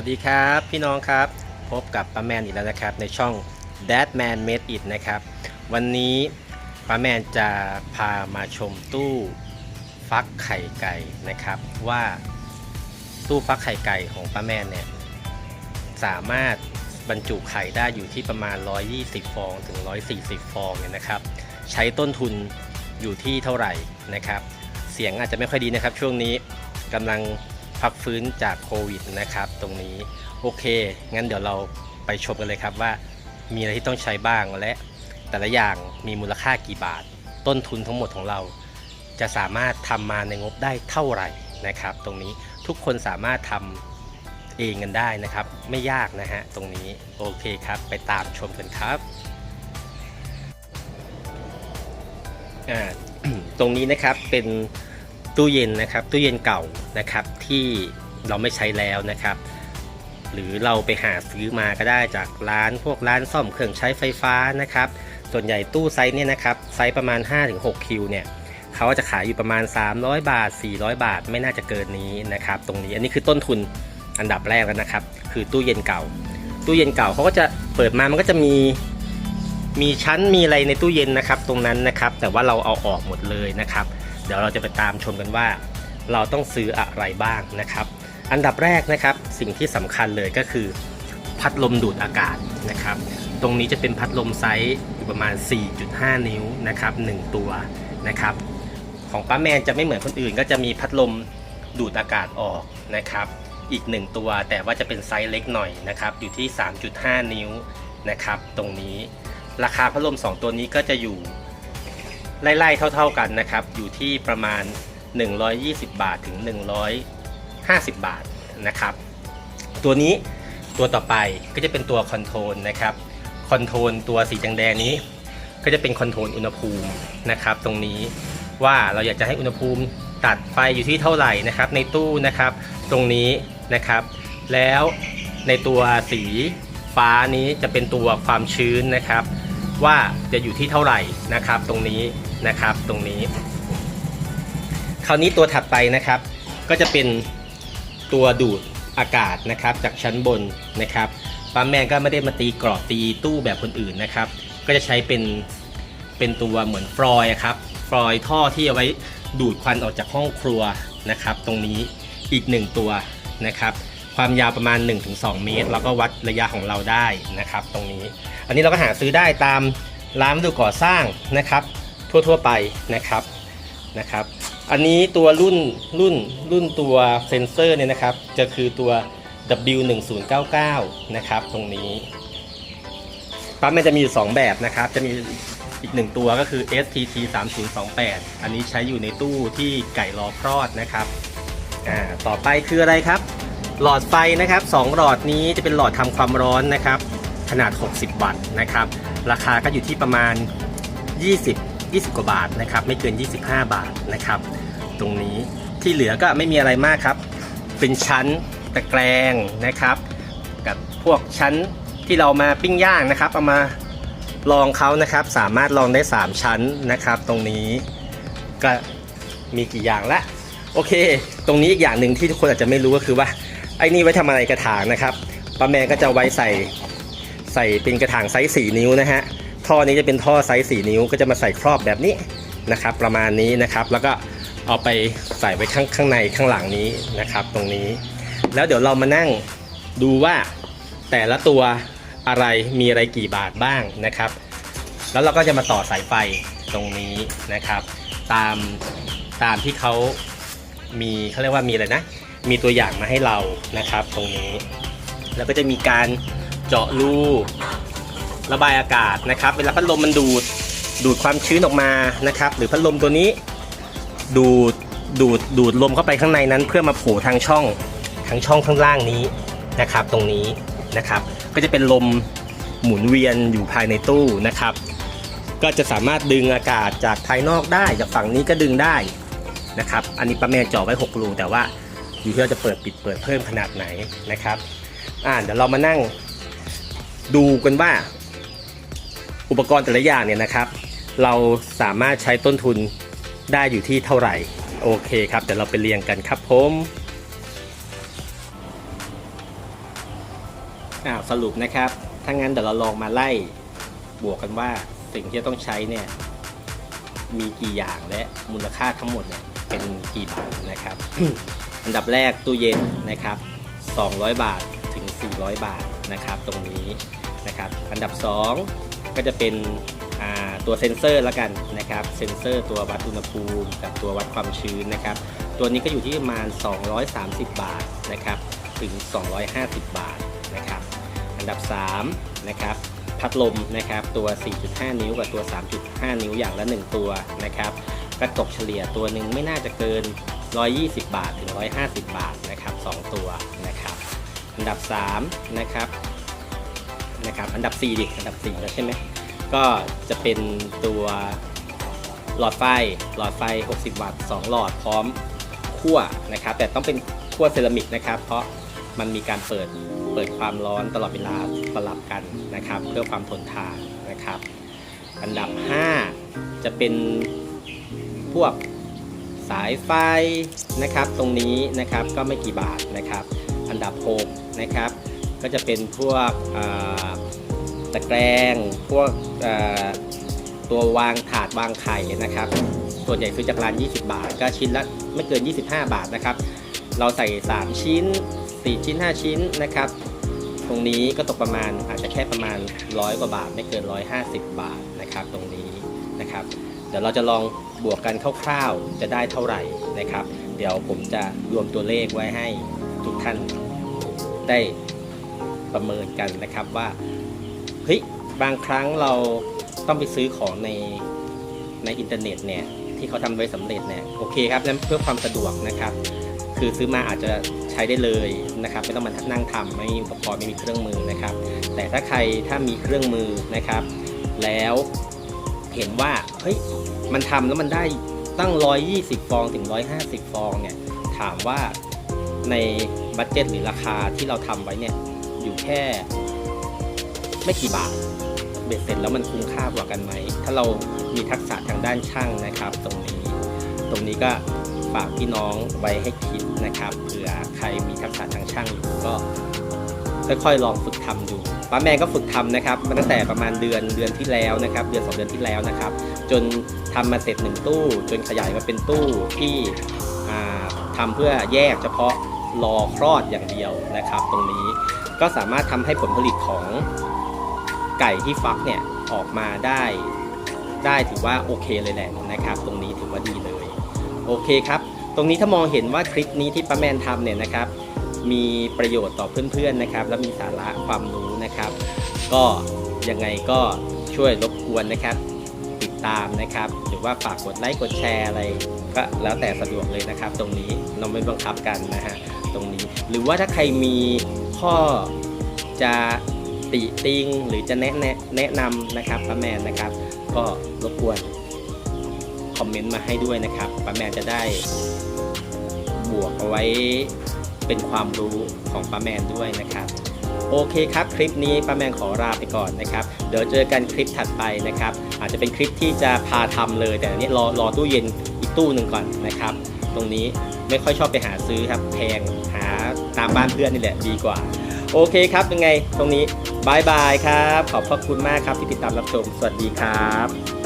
วัสดีครับพี่น้องครับ พบกับป้าแมนอีกแล้วนะครับ ในช่อง Dad Man Made It นะครับ วันนี้ป้าแมนจะพามาชมตู้ฟักไข่ไก่นะครับ ว่าตู้ฟักไข่ไก่ของป้าแมนเนี่ยสามารถบรรจุไข่ได้อยู่ที่ประมาณ 120 ฟองถึง 140 ฟองเนี่ยนะครับ ใช้ต้นทุนอยู่ที่เท่าไหร่นะครับ เสียงอาจจะไม่ค่อยดีนะครับ ช่วงนี้กำลัง พักฟื้นจากโควิดนะครับ ตรงนี้โอเค งั้นเดี๋ยวเราไปชมกันเลยครับว่า มีอะไรที่ต้องใช้บ้างและแต่ละอย่างมีมูลค่ากี่บาท ต้นทุนทั้งหมดของเรา จะสามารถทำมาในงบได้เท่าไหร่นะครับ ตรงนี้ทุกคนสามารถทำเองกันได้นะครับ ไม่ยากนะฮะตรงนี้โอเคครับ ไปตามชมกันครับตรงนี้นะครับเป็น ตู้เย็นนะครับตู้เย็นเก่านะครับที่เราไม่ใช้แล้วนะครับ หรือเราไปหาซื้อมาก็ได้จากร้านพวกร้านซ่อมเครื่องใช้ไฟฟ้านะครับ ส่วนใหญ่ตู้ไซส์เนี่ยนะครับไซส์ประมาณ 5-6 คิวเนี่ยเขาจะขายอยู่ประมาณ 300 บาท 400 บาท ไม่น่าจะเกินนี้นะครับ ตรงนี้อันนี้คือต้นทุนอันดับแรกแล้วนะครับ คือตู้เย็นเก่า ตู้เย็นเก่าเขาก็จะเปิดมามันก็จะมีมีชั้นมีอะไรในตู้เย็นนะครับ ตรงนั้นนะครับ แต่ว่าเราเอาออกหมดเลยนะครับ เดี๋ยวเราจะไปตามชมกันว่า เราต้องซื้ออะไรบ้างนะครับ อันดับแรกนะครับสิ่งที่สำคัญเลยก็คือ พัดลมดูดอากาศนะครับ ตรงนี้จะเป็นพัดลมไซส์อยู่ประมาณ 4.5 นิ้วนะครับ1ตัวนะครับ ของป้าแมนจะไม่เหมือนคนอื่น ก็จะมีพัดลมดูดอากาศออกนะครับ อีก 1 ตัวแต่ว่าจะเป็นไซส์เล็กหน่อยนะครับ อยู่ที่ 3.5 นิ้วนะครับ ตรงนี้ราคาพัดลม 2 ตัวนี้ก็จะอยู่ ไล่ๆเท่าๆกันนะครับ อยู่ที่ประมาณ 120 บาทถึง 150 บาทนะครับ ตัวนี้ตัวต่อไปก็จะเป็นตัวคอนโทรลนะครับคอนโทรลตัวสีแดงๆนี้ ก็จะเป็นคอนโทรลอุณหภูมินะครับ ตรงนี้ว่าเราอยากจะให้อุณหภูมิตัดไฟอยู่ที่เท่าไหร่นะครับ ในตู้นะครับตรงนี้นะครับ แล้วในตัวสีฟ้านี้จะเป็นตัวความชื้นนะครับ ว่าจะอยู่ที่เท่าไหร่นะครับ ตรงนี้ นะครับ ตรงนี้ คราวนี้ตัวถัดไปนะครับ ก็จะเป็นตัวดูดอากาศนะครับ จากชั้นบนนะครับปั๊มแมนก็ไม่ได้มาตีกรอบตีตู้แบบคนอื่นนะครับ ก็จะใช้เป็นเป็นตัวเหมือนฟลอยครับฟลอยท่อที่เอาไว้ดูดควันออกจากห้องครัวนะครับ ตรงนี้อีกหนึ่งตัวนะครับ ความยาวประมาณ 1-2 เมตร แล้วก็วัดระยะของเราได้นะครับ ตรงนี้ อันนี้เราก็หาซื้อได้ตามร้านดุก่อสร้างนะครับ ทั่วๆไปนะครับนะครับ อันนี้ตัวรุ่นรุ่นรุ่นตัวเซนเซอร์เนี่ยนะครับ จะคือตัว W1099 นะครับ ตรงนี้ปั๊มมันจะมีอยู่2แบบนะครับ จะมีอีกหนึ่งตัวก็คือ STT 3028อันนี้ใช้อยู่ในตู้ที่ไก่รอคลอดนะครับอ่าต่อไปคืออะไรครับ หลอดไฟนะครับ 2 หลอดนี้จะเป็นหลอดทำความร้อนนะครับ ขนาด 60 วัตต์นะครับ ราคาก็อยู่ที่ประมาณ 20 20 กว่าบาทนะครับ ไม่เกิน 25 บาทนะครับ ตรงนี้ที่เหลือก็ไม่มีอะไรมากครับ เป็นชั้นตะแกรงนะครับ กับพวกชั้นที่เรามาปิ้งย่างนะครับเอามาลองเขานะครับ สามารถลองได้ 3 ชั้นนะครับ ตรงนี้ก็มีกี่อย่างละโอเค ตรงนี้อีกอย่างหนึ่งที่ทุกคนอาจจะไม่รู้ก็คือว่าไอ้นี่ไว้ทำอะไรกระถางนะครับป้าแมนก็จะไว้ใส่ใส่เป็นกระถางไซส์4นิ้วนะฮะ ท่อนี้จะเป็นท่อไซส์4นิ้วก็จะมาใส่ครอบแบบนี้นะครับ ประมาณนี้นะครับ แล้วก็เอาไปใส่ไว้ข้างข้างในข้างหลังนี้นะครับ ตรงนี้ แล้วเดี๋ยวเรามานั่งดูว่าแต่ละตัวอะไรมีอะไรกี่บาทบ้างนะครับ แล้วเราก็จะมาต่อสายไฟตรงนี้นะครับ ตามตามที่เขามีเขาเรียกว่ามีอะไรนะ มีตัวอย่างมาให้เรานะครับ ตรงนี้ แล้วก็จะมีการเจาะรู ระบายอากาศนะครับ เวลาพัดลมมันดูดดูดความชื้นออกมานะครับ หรือพัดลมตัวนี้ดูดดูดดูดลมเข้าไปข้างในนั้น เพื่อมาโผล่ทางช่องทางช่องข้างล่างนี้นะครับ ตรงนี้นะครับ ก็จะเป็นลมหมุนเวียนอยู่ภายในตู้นะครับ ก็จะสามารถดึงอากาศจากภายนอกได้จากฝั่งนี้ก็ดึงได้นะครับ อันนี้ประแมนเจาะไว้ 6 รูแต่ว่าอยู่ที่เราจะเปิดปิดเปิดเพิ่มขนาดไหนนะครับ อ่าเดี๋ยวเรามานั่งดูกันว่า อุปกรณ์แต่ละอย่างเนี่ยนะครับ เราสามารถใช้ต้นทุนได้อยู่ที่เท่าไหร่ โอเคครับ เดี๋ยวเราไปเรียงกันครับผมอ้าวสรุปนะครับ ถ้างั้นเดี๋ยวเราลองมาไล่บวกกันว่าสิ่งที่ต้องใช้เนี่ยมีกี่อย่างและมูลค่าทั้งหมดเนี่ยเป็นกี่บาทนะครับ อันดับแรกตู้เย็นนะครับ 200 บาทถึง 400 บาทนะครับ ตรงนี้นะครับ อันดับ 2 ก็จะเป็นตัวเซ็นเซอร์ละกันนะครับ เซ็นเซอร์ตัววัดอุณหภูมิกับตัววัดความชื้นนะครับ ตัวนี้ก็อยู่ที่ประมาณ 230 บาทนะครับ ถึง 250 บาทนะครับ อันดับ 3 นะครับ พัดลมนะครับ ตัว 4.5 นิ้วกับตัว 3.5 นิ้วอย่างละ 1 ตัวนะครับก็ตกเฉลี่ยตัวหนึ่งไม่น่าจะเกิน 120 บาท ถึง 150 บาทนะครับ 2 ตัวนะครับ อันดับ 3 นะครับ นะครับ อันดับ 4 ดิ อันดับ 4 แล้วใช่ไหม ก็จะเป็นตัวหลอดไฟ หลอดไฟ 60 วัตต์ 2 หลอดพร้อมคั่วนะครับ แต่ต้องเป็นคั่วเซรามิกนะครับ เพราะมันมีการเปิด เปิดความร้อนตลอดเวลาสลับกันนะครับ เพื่อความทนทานนะครับ อันดับ 5 จะเป็นพวกสายไฟนะครับ ตรงนี้นะครับก็ไม่กี่บาทนะครับ อันดับ 6 นะครับ ก็จะเป็นพวกตะแกรงพวกตัววางถาดวางไข่นะครับ ส่วนใหญ่ซื้อจากร้าน 20 บาท ก็ชิ้นละไม่เกิน 25 บาทนะครับ เราใส่ 3 ชิ้น 4 ชิ้น 5 ชิ้นนะครับ ตรงนี้ก็ตกประมาณอาจจะแค่ประมาณ 100 กว่าบาท ไม่เกิน 150 บาทนะครับ ตรงนี้นะครับ เดี๋ยวเราจะลองบวกกันคร่าวๆ จะได้เท่าไหร่นะครับ เดี๋ยวผมจะรวมตัวเลขไว้ให้ทุกท่านได้ ประเมินกันนะครับว่าเฮ้ยบางครั้งเราต้องไปซื้อของในในอินเทอร์เน็ตเนี่ยที่เขาทำไว้สำเร็จเนี่ยโอเคครับนั่นเพื่อความสะดวกนะครับ คือซื้อมาอาจจะใช้ได้เลยนะครับไม่ต้องมานั่งทำไม่มีอุปกรณ์ไม่มีเครื่องมือนะครับ แต่ถ้าใครถ้ามีเครื่องมือนะครับ แล้วเห็นว่าเฮ้ยมันทำแล้วมันได้ตั้ง 120 ฟองถึง 150 ฟองเนี่ยถามว่าในบัตเจ็ตหรือราคาที่เราทำไว้เนี่ย อยู่แค่ ไม่กี่บาทเบ็ดเสร็จแล้วมันคุ้มค่ากว่ากันไหม ถ้าเรามีทักษะทางด้านช่างนะครับ ตรงนี้ ตรงนี้ก็ฝากพี่น้องไว้ให้คิดนะครับเผื่อใครมีทักษะทางช่างอยู่ก็ค่อยๆลองฝึกทำดูป้าแมนก็ฝึกทำนะครับมาตั้งแต่ประมาณเดือนเดือนที่แล้วนะครับ เดือนสองเดือนที่แล้วนะครับ จนทำมาเสร็จหนึ่งตู้ จนขยายมาเป็นตู้ที่อ่าทำเพื่อแยกเฉพาะรอคลอดอย่างเดียวนะครับ ตรงนี้ ก็สามารถทำให้ผลผลิตของไก่ที่ฟักเนี่ยออกมาได้ได้ถือว่าโอเคเลยแหละนะครับ ตรงนี้ถือว่าดีเลยโอเคครับตรงนี้ถ้ามองเห็นว่าคลิปนี้ที่ป้าแมนทำเนี่ยนะครับ มีประโยชน์ต่อเพื่อนๆนะครับ และมีสาระความรู้นะครับ ก็ยังไงก็ช่วยรบกวนนะครับ ติดตามนะครับ หรือว่าฝากกดไลค์กดแชร์อะไรก็แล้วแต่สะดวกเลยนะครับ ตรงนี้เราไม่บังคับกันนะฮะตรงนี้ หรือว่าถ้าใครมี ข้อจะติติงหรือจะแนะแนะนำนะครับป้าแมนนะครับ ก็รบกวนคอมเมนต์มาให้ด้วยนะครับป้าแมนจะได้บวกเอาไว้เป็นความรู้ของป้าแมนด้วยนะครับ โอเคครับคลิปนี้ป้าแมนขอลาไปก่อนนะครับ เดี๋ยวเจอกันคลิปถัดไปนะครับ อาจจะเป็นคลิปที่จะพาทำเลย แต่อันนี้รอรอตู้เย็นอีกตู้หนึ่งก่อนนะครับ ตรงนี้ไม่ค่อยชอบไปหาซื้อครับแพงหา ตามบ้านเพื่อนนี่แหละดีกว่า โอเคครับยังไงตรงนี้บายบายครับ ขอบพระคุณมากครับที่ติดตามรับชม สวัสดีครับ